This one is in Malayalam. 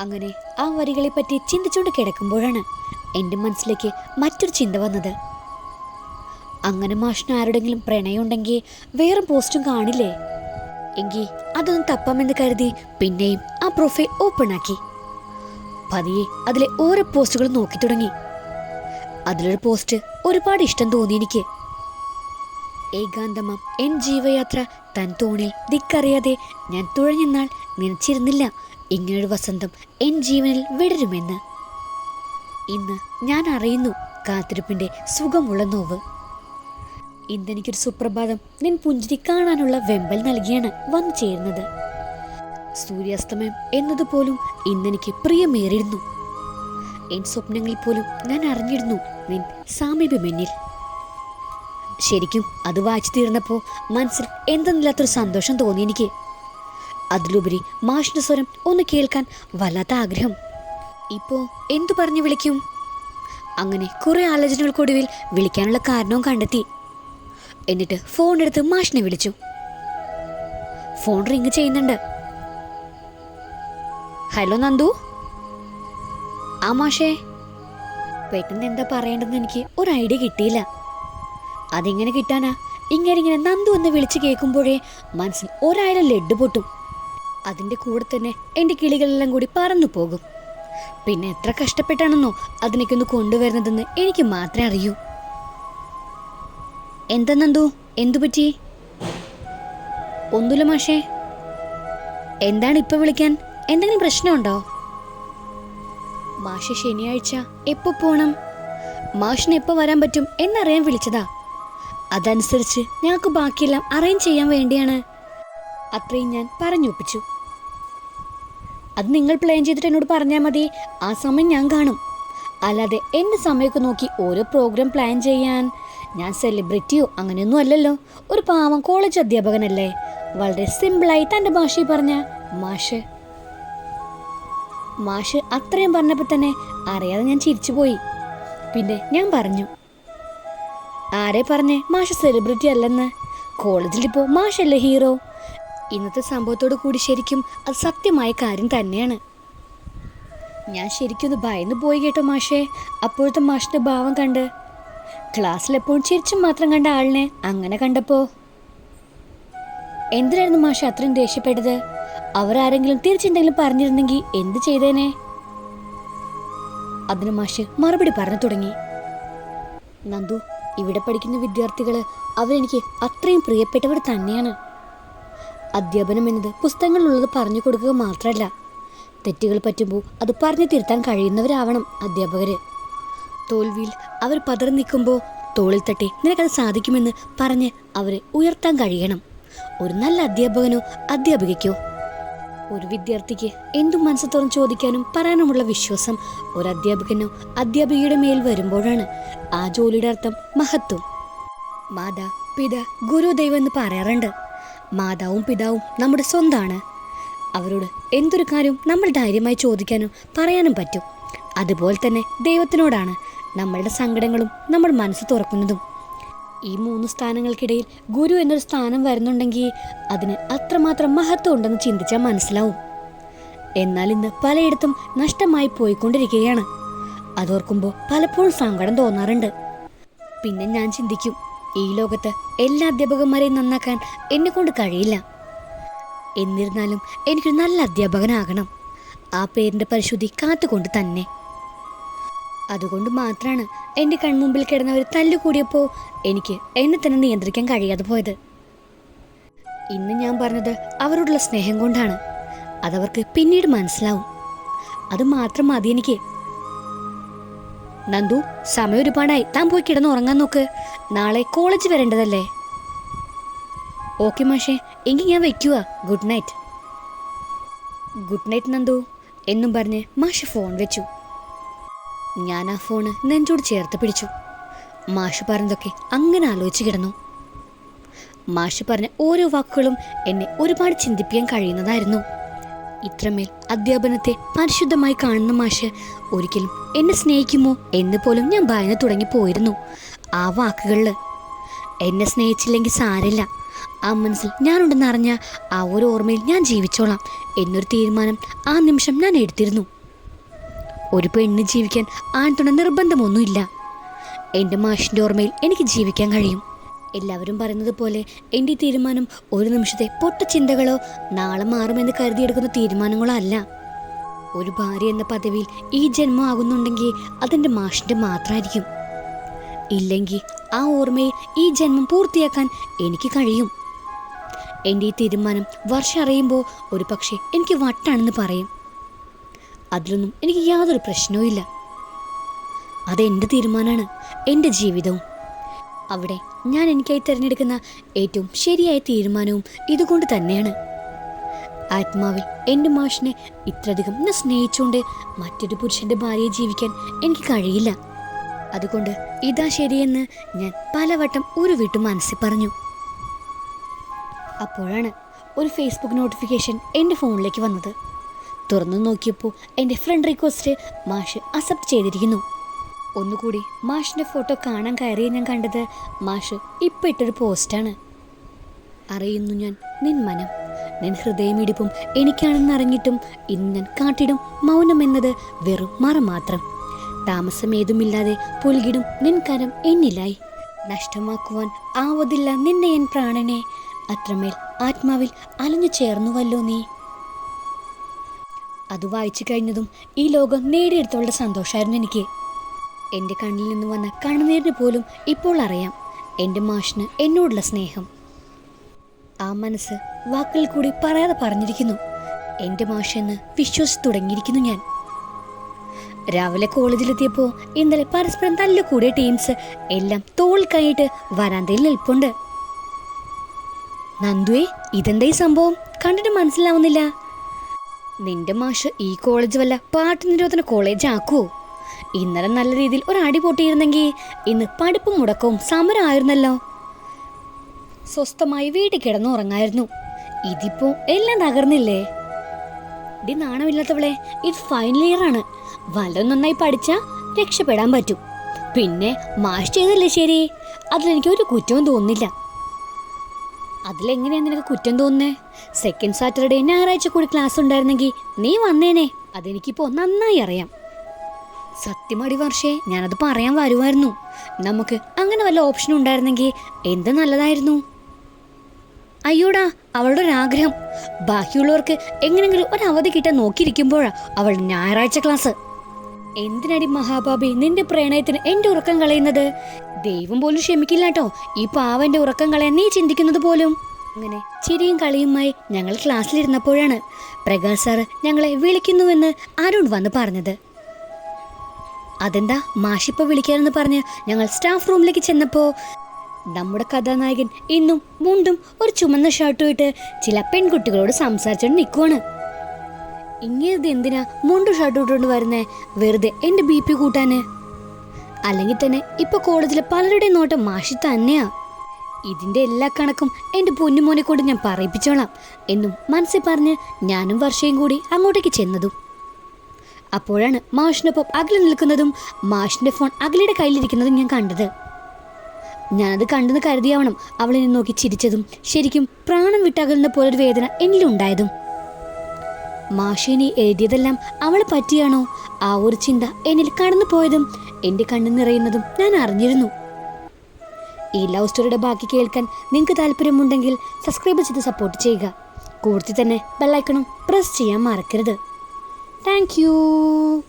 അങ്ങനെ ആ വരികളെപ്പറ്റി ചിന്തിച്ചുകൊണ്ട് കിടക്കുമ്പോഴാണ് എന്റെ മനസ്സിലേക്ക് മറ്റൊരു ചിന്ത വന്നത്. അങ്ങനെ മാഷിന് ആരുടെങ്കിലും പ്രണയമുണ്ടെങ്കിൽ വേറെ പോസ്റ്റും കാണില്ലേ? എങ്കിൽ അതൊന്നും തപ്പാമെന്ന് കരുതി പിന്നെയും ആ പ്രൊഫൈൽ ഓപ്പൺ ആക്കി. പതിയെ അതിലെ ഓരോ പോസ്റ്റുകളും നോക്കി തുടങ്ങി. അതിലൊരു പോസ്റ്റ് ഒരുപാട് ഇഷ്ടം തോന്നി എനിക്ക്. ഏകാന്തമം എൻ ജീവയാത്ര തൻ തോണിൽ ദിക്കറിയാതെ ഞാൻ തുഴഞ്ഞെന്നാൾ നനച്ചിരുന്നില്ല ഇങ്ങനൊരു വസന്തം എൻ ജീവനിൽ വിടരുമെന്ന്. ഇന്ന് ഞാൻ അറിയുന്നു കാത്തിരിപ്പിന്റെ സുഖമുള്ള നോവ്. ഇന്നെനിക്കൊരു സുപ്രഭാതം നിൻ പുഞ്ചിരി കാണാനുള്ള വെമ്പൽ നൽകിയാണ് വന്നു ചേരുന്നത്. സൂര്യാസ്തമയം എന്നതുപോലും ഇന്നെനിക്ക് പ്രിയമേറിയിരുന്നു. എൻ സ്വപ്നങ്ങളിൽ പോലും ഞാൻ അറിഞ്ഞിരുന്നു നിൻ സാമീപ്യമെന്നിൽ. ശരിക്കും അത് വായിച്ചു തീർന്നപ്പോൾ മനസ്സിൽ എന്തെന്നില്ലാത്തൊരു സന്തോഷം തോന്നി എനിക്ക്. അതിലുപരി മാഷിന്റെ സ്വരം ഒന്ന് കേൾക്കാൻ വല്ലാത്ത ആഗ്രഹം. ഇപ്പോ എന്തു പറഞ്ഞു വിളിക്കും? അങ്ങനെ കുറെ ആലോചനകൾക്കൊടുവിൽ വിളിക്കാനുള്ള കാരണവും കണ്ടെത്തി. എന്നിട്ട് ഫോൺ എടുത്ത് മാഷിനെ വിളിച്ചു. ഫോൺ റിങ് ചെയ്യുന്നുണ്ട്. ഹലോ നന്ദു? ആ മാഷേ. പെട്ടെന്ന് എന്താ പറയേണ്ടതെന്ന് എനിക്ക് ഒരു ഐഡിയ കിട്ടിയില്ല. അതെങ്ങനെ കിട്ടാനാ? ഇങ്ങനെ ഇങ്ങനെ നന്ദു എന്ന് വിളിച്ച് കേൾക്കുമ്പോഴേ മനസ്സിൽ ഒരായിരം ലഡ് പൊട്ടും. അതിന്റെ കൂടെ തന്നെ എന്റെ കിളികളെല്ലാം കൂടി പറന്നു പോകും. പിന്നെ എത്ര കഷ്ടപ്പെട്ടാണെന്നോ അതിനൊക്കെ ഒന്ന് കൊണ്ടുവരുന്നതെന്ന് എനിക്ക് മാത്രമേ അറിയൂ. എന്താ എന്തു പറ്റി? ഒന്നുമില്ല മാഷേ. എന്താണ് ഇപ്പൊ വിളിക്കാൻ? എന്തെങ്കിലും പ്രശ്നമുണ്ടോ? മാഷ് ശനിയാഴ്ച എപ്പോ പോണം? മാഷിന് എപ്പോ വരാൻ പറ്റും എന്നറിയാൻ വിളിച്ചതാ. അതനുസരിച്ച് ഞങ്ങൾക്ക് ബാക്കിയെല്ലാം അറേഞ്ച് ചെയ്യാൻ വേണ്ടിയാണ്. അത്രയും ഞാൻ പറഞ്ഞൊപ്പിച്ചു അത് നിങ്ങൾ പ്ലാൻ ചെയ്തിട്ട് എന്നോട് പറഞ്ഞാൽ മതി. ആ സമയം ഞാൻ കാണും. അല്ലാതെ എന്റെ സമയമൊക്കെ നോക്കി ഓരോ പ്രോഗ്രാം പ്ലാൻ ചെയ്യാൻ. ഞാൻ സെലിബ്രിറ്റിയോ അങ്ങനെയൊന്നും അല്ലല്ലോ. ഒരു പാവം കോളേജ് അധ്യാപകനല്ലേ. വളരെ സിമ്പിളായി തന്റെ ഭാഷയിൽ പറഞ്ഞ മാഷ്. മാഷ് അത്രയും പറഞ്ഞപ്പോൾ തന്നെ അറിയാതെ ഞാൻ ചിരിച്ചുപോയി പിന്നെ ഞാൻ പറഞ്ഞു ആരെ പറഞ്ഞേ? മാഷ് സെലിബ്രിറ്റി അല്ലെന്ന്. കോളേജിലിപ്പോൾ മാഷല്ലേ ഹീറോ ഇന്നത്തെ സംഭവത്തോട് കൂടി ശരിക്കും അത് സത്യമായ കാര്യം തന്നെയാണ്. ഞാൻ ശരിക്കും ഒന്ന് ഭയന്ന് പോയി കേട്ടോ മാഷേ. അപ്പോഴത്തെ മാഷിന്റെ ഭാവം കണ്ട്. ക്ലാസ്സിലെപ്പോഴും ചിരിച്ചും മാത്രം കണ്ട ആളിനെ അങ്ങനെ കണ്ടപ്പോ. എന്തിനായിരുന്നു മാഷ അത്രയും ദേഷ്യപ്പെട്ടത്? അവരാരെങ്കിലും തിരിച്ചെന്തെങ്കിലും പറഞ്ഞിരുന്നെങ്കിൽ എന്ത് ചെയ്തേനെ? അതിന് മാഷ് മറുപടി പറഞ്ഞു തുടങ്ങി. നന്ദു ഇവിടെ പഠിക്കുന്ന വിദ്യാർത്ഥികൾ അവരെനിക്ക് അത്രയും പ്രിയപ്പെട്ടവർ തന്നെയാണ്. അധ്യാപനം എന്നത് പുസ്തകങ്ങളുള്ളത് പറഞ്ഞു കൊടുക്കുക മാത്രമല്ല തെറ്റുകൾ പറ്റുമ്പോൾ അത് പറഞ്ഞു തിരുത്താൻ കഴിയുന്നവരാവണം അധ്യാപകര്. തോൽവിയിൽ അവർ പതറി നിൽക്കുമ്പോൾ തോളിൽ തട്ടി നിനക്കത് സാധിക്കുമെന്ന് പറഞ്ഞ് അവരെ ഉയർത്താൻ കഴിയണം. ഒരു നല്ല അധ്യാപകനോ അധ്യാപികയ്ക്കോ. ഒരു വിദ്യാർത്ഥിക്ക് എന്തും മനസ്സ് തുറന്ന് ചോദിക്കാനും പറയാനുമുള്ള വിശ്വാസം ഒരു അധ്യാപകനോ അധ്യാപികയുടെ മേൽ വരുമ്പോഴാണ്. ആ ജോലിയുടെ അർത്ഥം മഹത്വം. മാതാ പിത ഗുരു ദൈവം എന്ന് പറയാറുണ്ട്. മാതാവും പിതാവും നമ്മുടെ സ്വന്തമാണ് അവരോട് എന്തൊരു കാര്യവും നമ്മൾ ധൈര്യമായി ചോദിക്കാനും പറയാനും പറ്റും. അതുപോലെ തന്നെ ദൈവത്തിനോടാണ് നമ്മളുടെ സങ്കടങ്ങളും നമ്മൾ മനസ്സ് തുറക്കുന്നതും. ഈ മൂന്ന് സ്ഥാനങ്ങൾക്കിടയിൽ ഗുരു എന്നൊരു സ്ഥാനം വരുന്നുണ്ടെങ്കിൽ അതിന് അത്രമാത്രം മഹത്വം ഉണ്ടെന്ന് ചിന്തിച്ചാൽ മനസ്സിലാവും. എന്നാൽ ഇന്ന് പലയിടത്തും നഷ്ടമായി പോയിക്കൊണ്ടിരിക്കുകയാണ്. അതോർക്കുമ്പോൾ പലപ്പോഴും സങ്കടം തോന്നാറുണ്ട്. പിന്നെ ഞാൻ ചിന്തിക്കും ഈ ലോകത്ത് എല്ലാ അധ്യാപകന്മാരെയും നന്നാക്കാൻ എന്നെ കൊണ്ട് കഴിയില്ല. എന്നിരുന്നാലും എനിക്കൊരു നല്ല അധ്യാപകനാകണം. ആ പേരിന്റെ പരിശുദ്ധി കാത്തുകൊണ്ട് തന്നെ. അതുകൊണ്ട് മാത്രമാണ് എന്റെ കൺമുമ്പിൽ കിടന്നവർ തല്ലുകൂടിയപ്പോൾ എനിക്ക് എന്നെ തന്നെ നിയന്ത്രിക്കാൻ കഴിയാതെ പോയത്. ഇന്ന് ഞാൻ പറഞ്ഞത് അവരോടുള്ള സ്നേഹം കൊണ്ടാണ്. അതവർക്ക് പിന്നീട് മനസ്സിലാവും. അത് മാത്രം മതി എനിക്ക്. നന്ദു സമയം ഒരുപാടായി. താൻ പോയി കിടന്ന് ഉറങ്ങാൻ നോക്ക്. നാളെ കോളേജ് വരേണ്ടതല്ലേ? ഓക്കെ മാഷേ എങ്കിൽ ഞാൻ വെക്കുക good night. Good night Nandu. എന്നും പറഞ്ഞ് മാഷ് ഫോൺ വെച്ചു. ഞാൻ ആ ഫോണ് നെഞ്ചോട് ചേർത്ത് പിടിച്ചു. മാഷ് പറഞ്ഞതൊക്കെ അങ്ങനെ ആലോചിച്ച് കിടന്നു. മാഷ് പറഞ്ഞ ഓരോ വാക്കുകളും എന്നെ ഒരുപാട് ചിന്തിപ്പിക്കാൻ കഴിയുന്നതായിരുന്നു. ഇത്രമേൽ അധ്യാപനത്തെ പരിശുദ്ധമായി കാണുന്ന മാഷ് ഒരിക്കലും എന്നെ സ്നേഹിക്കുമോ എന്ന് പോലും ഞാൻ ഭയന്ന് തുടങ്ങിപ്പോയിരുന്നു ആ വാക്കുകളിൽ എന്നെ സ്നേഹിച്ചില്ലെങ്കിൽ സാരില്ല ആ മനസ്സിൽ ഞാനുണ്ടെന്നറിഞ്ഞ ആ ഒരു ഓർമ്മയിൽ ഞാൻ ജീവിച്ചോളാം എന്നൊരു തീരുമാനം ആ നിമിഷം ഞാൻ എടുത്തിരുന്നു. ഒരു പെണ്ണ് ജീവിക്കാൻ ആൺതുണ നിർബന്ധമൊന്നുമില്ല. എന്റെ മാഷിന്റെ ഓർമ്മയിൽ എനിക്ക് ജീവിക്കാൻ കഴിയും. എല്ലാവരും പറയുന്നത് പോലെ എന്റെ തീരുമാനം ഒരു നിമിഷത്തെ പൊട്ട ചിന്തകളോ നാളെ മാറുമെന്ന് കരുതിയെടുക്കുന്ന തീരുമാനങ്ങളോ അല്ല ഒരു ഭാര്യ എന്ന പദവിയിൽ ഈ ജന്മം ആകുന്നുണ്ടെങ്കിൽ അതെന്റെ മാഷിന്റെ മാത്രമായിരിക്കും ഇല്ലെങ്കിൽ ആ ഓർമ്മയിൽ ഈ ജന്മം പൂർത്തിയാക്കാൻ എനിക്ക് കഴിയും. എന്റെ ഈ തീരുമാനം വർഷം അറിയുമ്പോൾ ഒരു പക്ഷേ എനിക്ക് വട്ടാണെന്ന് പറയും. അതിലൊന്നും എനിക്ക് യാതൊരു പ്രശ്നവും ഇല്ല അതെന്റെ തീരുമാനമാണ് എന്റെ ജീവിതവും. അവിടെ ഞാൻ എനിക്കായി തിരഞ്ഞെടുക്കുന്ന ഏറ്റവും ശരിയായ തീരുമാനവും ഇതുകൊണ്ട് തന്നെയാണ്. ആത്മാവിൽ എന്റെ മാഷിനെ ഇത്രയധികം ഞാൻ സ്നേഹിച്ചുകൊണ്ട് മറ്റൊരു പുരുഷന്റെ ഭാര്യയെ ജീവിക്കാൻ എനിക്ക് കഴിയില്ല. അതുകൊണ്ട് ഇതാ ശരിയെന്ന് ഞാൻ പലവട്ടം ഒരു വീട്ടു മനസ്സിൽ പറഞ്ഞു. അപ്പോഴാണ് ഒരു ഫേസ്ബുക്ക് നോട്ടിഫിക്കേഷൻ എന്റെ ഫോണിലേക്ക് വന്നത്. തുറന്നു നോക്കിയപ്പോൾ എന്റെ ഫ്രണ്ട് റിക്വസ്റ്റ് മാഷ് അക്സെപ്റ്റ് ചെയ്തിരിക്കുന്നു. ഒന്നുകൂടി മാഷിന്റെ ഫോട്ടോ കാണാൻ കയറിയ ഞാൻ കണ്ടത് മാഷ് ഇപ്പം ഇട്ടൊരു പോസ്റ്റാണ്. അറിയുന്നു ഞാൻ നിൻ മനം നിൻ ഹൃദയമിടിപ്പും എനിക്കാണെന്ന് അറിഞ്ഞിട്ടും ഇന്ന് ഞാൻ കാട്ടിടും മൗനം എന്നത് വെറും മറ മാത്രം. താമസം ഏതുമില്ലാതെ പുൽകിടും നിൻ കരം എന്നിലായി. നഷ്ടമാക്കുവാൻ ആവതില്ല നിന്നെ എൻ പ്രാണനെ. അത്രമേൽ ആത്മാവിൽ അലഞ്ഞു ചേർന്നുവല്ലോ നീ. അത് വായിച്ചു കഴിഞ്ഞതും ഈ ലോകം നേടിയെടുത്തവളുടെ സന്തോഷമായിരുന്നു എനിക്ക്. എന്റെ കണ്ണിൽ നിന്ന് വന്ന കണ്ണുനീരിന് പോലും ഇപ്പോൾ അറിയാം എന്റെ മാഷിന് എന്നോടുള്ള സ്നേഹം. ആ മനസ്സ് വാക്കുകൾ കൂടി പറയാതെ പറഞ്ഞിരിക്കുന്നു. എന്റെ മാഷെന്ന് വിശ്വസിച്ച് തുടങ്ങിയിരിക്കുന്നു ഞാൻ. രാവിലെ കോളേജിലെത്തിയപ്പോൾ ഇന്നലെ പരസ്പരം തല്ലു കൂടിയ ടീംസ് എല്ലാം തോൾ കൈയിട്ട് വരാന്തയിൽ നിൽപ്പുണ്ട്. നന്ദുവേ ഇതെന്താ ഈ സംഭവം? കണ്ടിട്ട് മനസ്സിലാവുന്നില്ല. നിന്റെ മാഷ് ഈ കോളേജ് വല്ല പാട്ട് നിരോധന കോളേജ് ആക്കുവോ? ഇന്നലെ നല്ല രീതിയിൽ ഒരു അടി പൊട്ടിയിരുന്നെങ്കിൽ ഇന്ന് പഠിപ്പും മുടക്കവും സമരമായിരുന്നല്ലോ സ്വസ്ഥമായി വീട്ടിൽ കിടന്നുറങ്ങായിരുന്നു ഇതിപ്പോ എല്ലാം തകർന്നില്ലേ? ഡി നാണമില്ലാത്തവളെ ഇത് ഫൈനൽ ഇയർ ആണ്. വല്ലതും നന്നായി പഠിച്ചാൽ രക്ഷപ്പെടാൻ പറ്റും. പിന്നെ മാഷ് ചെയ്തല്ലേ ശരി? അതിലെനിക്ക് ഒരു കുറ്റവും തോന്നുന്നില്ല. അതിലെങ്ങനെയാണ് നിനക്ക് കുറ്റം തോന്നുന്നേ? സെക്കൻഡ് സാറ്റർഡേ ഞായറാഴ്ച കൂടി ക്ലാസ് ഉണ്ടായിരുന്നെങ്കിൽ നീ വന്നേനെ. അതെനിക്കിപ്പോ നന്നായി അറിയാം. സത്യമടി വർഷേ ഞാനത് പറയാൻ വരുമായിരുന്നു നമുക്ക് അങ്ങനെ വല്ല ഓപ്ഷൻ ഉണ്ടായിരുന്നെങ്കിൽ എന്ത് നല്ലതായിരുന്നു? അയ്യോടാ അവളുടെ ഒരു ആഗ്രഹം. ബാക്കിയുള്ളവർക്ക് എങ്ങനെങ്കിലും ഒരു അവധി കിട്ടാൻ നോക്കിയിരിക്കുമ്പോഴാ അവൾ ഞായറാഴ്ച ക്ലാസ്. എന്തിനടി മഹാബാബി നിന്റെ പ്രണയത്തിന് എന്റെ ഉറക്കം കളയുന്നത്? ദൈവം പോലും ക്ഷമിക്കില്ല കേട്ടോ ഈ പാവന്റെ ഉറക്കം കളയാൻ നീ ചിന്തിക്കുന്നത് പോലും. അങ്ങനെ ചിരിയും കളിയുമായി ഞങ്ങൾ ക്ലാസ്സിലിരുന്നപ്പോഴാണ് പ്രകാശ് സാറ് ഞങ്ങളെ വിളിക്കുന്നുവെന്ന് അരുൺ വന്ന് പറഞ്ഞത്. അതെന്താ മാഷിപ്പ വിളിക്കാനെന്ന് പറഞ്ഞ് ഞങ്ങൾ സ്റ്റാഫ് റൂമിലേക്ക് ചെന്നപ്പോ നമ്മുടെ കഥാനായകൻ ഇന്നും മുണ്ടും ഒരു ചുമന്ന ഷർട്ടും ഇട്ട് ചില പെൺകുട്ടികളോട് സംസാരിച്ചുകൊണ്ട് നിൽക്കുവാണ് ഇങ്ങനെ എന്തിനാ മുണ്ടും ഷർട്ടും ഇട്ടുകൊണ്ട് വരുന്നേ? വെറുതെ എന്റെ ബി പി കൂട്ടാന്. അല്ലെങ്കിൽ തന്നെ ഇപ്പൊ കോളേജിലെ പലരുടെയും നോട്ടം മാഷി തന്നെയാ. ഇതിന്റെ എല്ലാ കണക്കും എന്റെ പൊന്നുമോനെ കൊണ്ട് ഞാൻ പറയിപ്പിച്ചോളാം. എന്നും മനസ്സിൽ പറഞ്ഞ് ഞാനും വർഷയും കൂടി അങ്ങോട്ടേക്ക് ചെന്നതും. അപ്പോഴാണ് മാഷിനൊപ്പം അകലെ നിൽക്കുന്നതും മാഷിന്റെ ഫോൺ അകലയുടെ കയ്യിലിരിക്കുന്നതും ഞാൻ കണ്ടത്. ഞാനത് കണ്ടെന്ന് കരുതിയാവണം അവളെ എന്നെ നോക്കി ചിരിച്ചതും ശരിക്കും പ്രാണം വിട്ടകലുന്ന പോലൊരു വേദന എന്നിലുണ്ടായതും. മാഷിനി എഴുതിയതെല്ലാം അവളെ പറ്റിയാണോ? ആ ഒരു ചിന്ത എന്നിൽ കടന്നു പോയതും എന്റെ കണ്ണു നിറയുന്നതും ഞാൻ അറിഞ്ഞിരുന്നു. ഈ ലവ് സ്റ്റോറിയുടെ ബാക്കി കേൾക്കാൻ നിങ്ങൾക്ക് താല്പര്യമുണ്ടെങ്കിൽ സബ്സ്ക്രൈബ് ചെയ്ത് സപ്പോർട്ട് ചെയ്യുക. കൂടുതൽ തന്നെ ബെല്ലൈക്കണും പ്രസ് ചെയ്യാൻ മറക്കരുത്. Thank you.